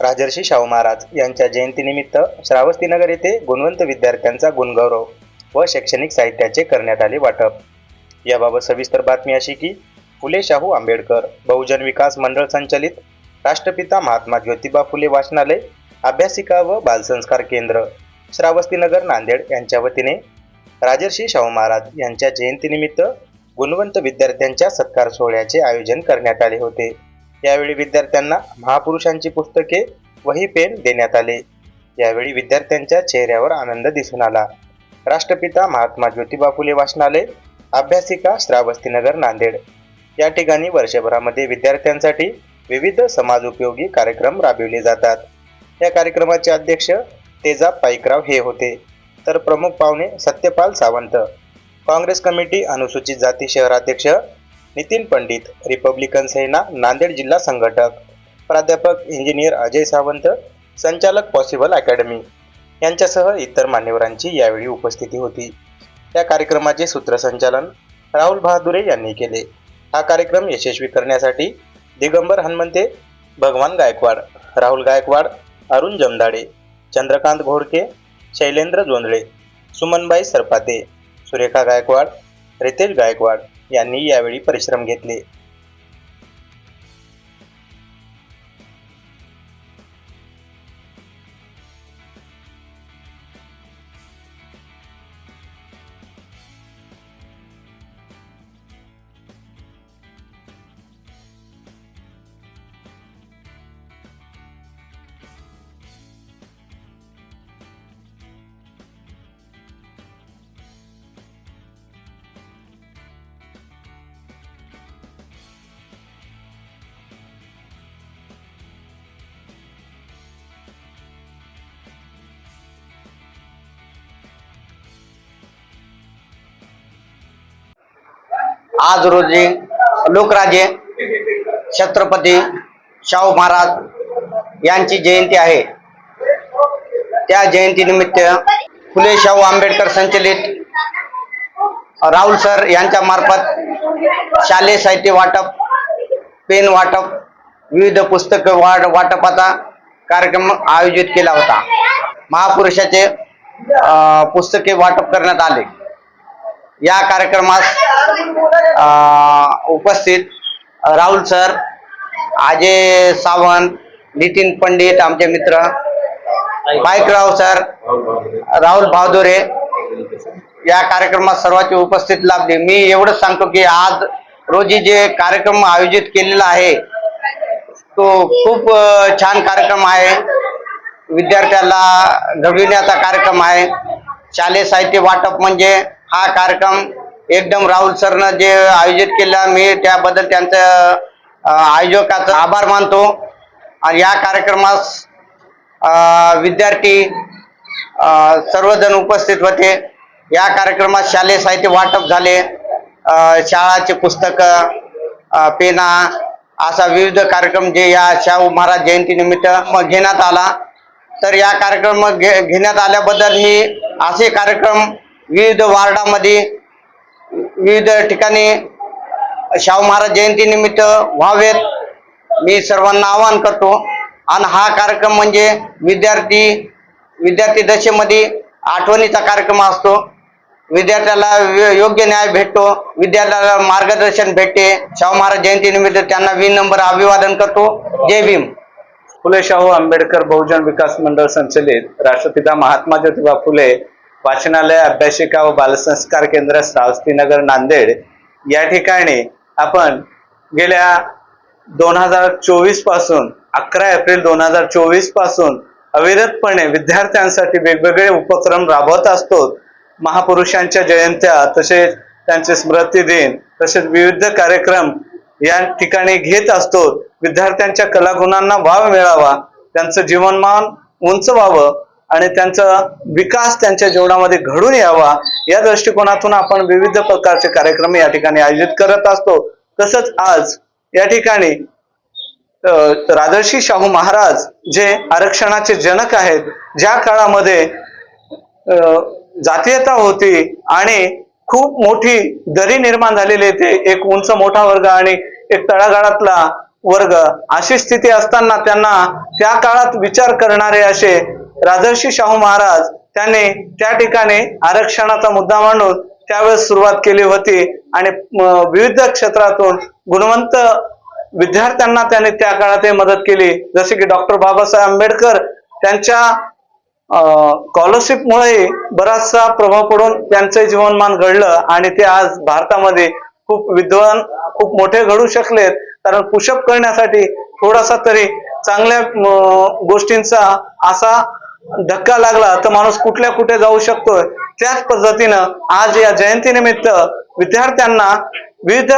राजर्षी शाहू महाराज यांच्या जयंतीनिमित्त श्रावस्तीनगर येथे गुणवंत विद्यार्थ्यांचा गुणगौरव व शैक्षणिक साहित्याचे करण्यात आले वाटप. याबाबत सविस्तर बातमी अशी की फुले शाहू आंबेडकर बहुजन विकास मंडळ संचलित राष्ट्रपिता महात्मा ज्योतिबा फुले वाचनालय अभ्यासिका व बालसंस्कार केंद्र श्रावस्तीनगर नांदेड यांच्या वतीने राजर्षी शाहू महाराज यांच्या जयंतीनिमित्त गुणवंत विद्यार्थ्यांच्या सत्कार सोहळ्याचे आयोजन करण्यात आले होते. यावेळी विद्यार्थ्यांना महापुरुषांची पुस्तके वही पेन देण्यात आले. यावेळी विद्यार्थ्यांच्या चेहऱ्यावर आनंद दिसून आला. राष्ट्रपिता महात्मा ज्योतिबा फुले वाचनालय अभ्यासिका श्रावस्तीनगर नांदेड. या ठिकाणी वर्षभरामध्ये विद्यार्थ्यांसाठी विविध समाजोपयोगी कार्यक्रम राबविले जातात. या कार्यक्रमाचे अध्यक्ष तेजा पाईकराव हे होते. तर प्रमुख पाहुणे सत्यपाल सावंत. काँग्रेस कमिटी अनुसूचित जाती शहराध्यक्ष नितीन पंडित रिपब्लिकन सेना नांदेड जिल्हा संघटक. प्राध्यापक इंजिनियर अजय सावंत संचालक पॉसिबल अकॅडमी. यांच्यासह इतर मान्यवरांची यावेळी उपस्थिती होती. या कार्यक्रमाचे सूत्रसंचालन राहुल बहादुरे यांनी केले. हा कार्यक्रम यशस्वी करण्यासाठी दिगंबर हनुमंते भगवान गायकवाड राहुल गायकवाड अरुण जमदाडे चंद्रकांत घोडके शैलेंद्र जोंधळे सुमनबाई सरपाते सुरेखा गायकवाड रितेश गायकवाड यांनी यावेळी परिश्रम घेतले. आज रोजी लोकराजे छत्रपती शाहू महाराज यांची जयंती आहे. त्या जयंतीनिमित्त फुले शाहू आंबेडकर संचलित राहुल सर यांच्या मार्फत शालेय साहित्य वाटप पेन वाटप विविध पुस्तक वाट वाटपाचा कार्यक्रम आयोजित केला होता. महापुरुषाचे पुस्तके वाटप करण्यात आले. या कार्यक्रमास उपस्थित राहुल सर अजय सावंत नितीन पंडित आमचे मित्र बाईकराव सर राहुल बहादुरे या कार्यक्रमात सर्वांची उपस्थित लाभली. मी एवढंच सांगतो की आज रोजी जे कार्यक्रम आयोजित केलेला आहे तो खूप छान कार्यक्रम आहे. विद्यार्थ्याला घडविण्याचा कार्यक्रम आहे. शालेय साहित्य वाटप म्हणजे हा कार्यक्रम एकदम राहुल सरनं जे आयोजित केलं मी त्याबद्दल त्यांचं आयोजकाचं आयोजकाचा आभार मानतो. आणि या कार्यक्रमास विद्यार्थी सर्वजण उपस्थित होते. या कार्यक्रमात शालेय साहित्य वाटप झाले. शाळाचे पुस्तकं पेना असा विविध कार्यक्रम जे या शाहू महाराज जयंतीनिमित्त मग घेण्यात आला. तर या कार्यक्रम घे घेण्यात आल्याबद्दल मी असे कार्यक्रम विविध वार्डामध्ये विविध ठिकाणी शाहू महाराज जयंतीनिमित्त व्हावेत. मी सर्वांना आवाहन करतो. आणि हा कार्यक्रम म्हणजे विद्यार्थी विद्यार्थी दशेमध्ये आठवणीचा कार्यक्रम असतो. विद्यार्थ्याला योग्य न्याय भेटतो. विद्यार्थ्याला मार्गदर्शन भेटते. शाहू महाराज जयंतीनिमित्त त्यांना विनंबर अभिवादन करतो. जय भीम. फुले शाहू आंबेडकर बहुजन विकास मंडळ संचलित राष्ट्रपिता महात्मा ज्योतिबा फुले वाचनालय अभ्यासिका व बालसंस्कार केंद्र श्रावस्तीनगर नांदेड या ठिकाणी आपण गेल्या दोन हजार चोवीसपासून अकरा एप्रिल दोन हजार चोवीसपासून अविरतपणे विद्यार्थ्यांसाठी वेगवेगळे उपक्रम राबवत असतो. महापुरुषांच्या जयंत्या तसेच त्यांचे स्मृती दिन तसेच विविध कार्यक्रम या ठिकाणी घेत असतो. विद्यार्थ्यांच्या कलागुणांना वाव मिळावा त्यांचं जीवनमान उंच व्हावं आणि त्यांचा विकास त्यांच्या जीवनामध्ये घडून यावा या दृष्टिकोनातून आपण विविध प्रकारचे कार्यक्रम या ठिकाणी आयोजित करत असतो. तसंच आज या ठिकाणी राजर्षी शाहू महाराज जे आरक्षणाचे जनक आहेत ज्या काळामध्ये जातीयता होती आणि खूप मोठी दरी निर्माण झालेली ते एक उंच मोठा वर्ग आणि एक तळागाळातला वर्ग अशी स्थिती असताना त्यांना त्या काळात विचार करणारे असे राजर्षी शाहू महाराज त्यांनी त्या ठिकाणी आरक्षणाचा मुद्दा मांडून त्यावेळेस सुरुवात केली होती आणि विविध क्षेत्रातून गुणवंत विद्यार्थ्यांना त्याने त्या काळात मदत केली. जसे की डॉक्टर बाबासाहेब आंबेडकर त्यांच्या स्कॉलरशिपमुळे बराचसा प्रभाव पडून त्यांचं जीवनमान घडलं आणि ते आज भारतामध्ये खूप विद्वान खूप मोठे घडू शकलेत. कारण पुशअप करण्यासाठी थोडासा तरी चांगल्या गोष्टींचा असा धक्का लागला तर माणूस कुठल्या कुठे जाऊ शकतोय? त्याच पद्धतीनं आज या जयंतीनिमित्त विद्यार्थ्यांना विविध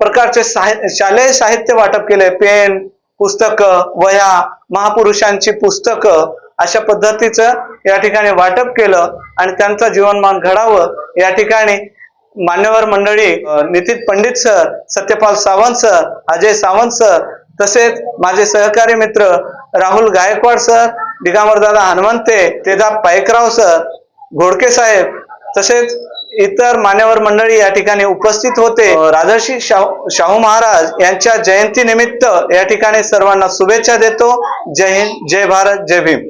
प्रकारचे साहि शालेय साहित्य वाटप केले. पेन पुस्तकं वह्या महापुरुषांची पुस्तकं अशा पद्धतीचं या ठिकाणी वाटप केलं आणि त्यांचं जीवनमान घडावं या ठिकाणी मान्यवर मंडळी Nitin Pandit sir Satyapal Sawant sir Ajay Sawant sir तसेच माझे सहकारी मित्र राहुल गायकवाड सर दिगांबरदादा हनुमंते तेजाब पायकराव सर घोडके साहेब तसेच इतर मान्यवर मंडळी या ठिकाणी उपस्थित होते. राजर्षी शाहू शाहू महाराज यांच्या जयंती निमित्त या ठिकाणी सर्वांना शुभेच्छा देतो. जय हिंद जय भारत जय भीम.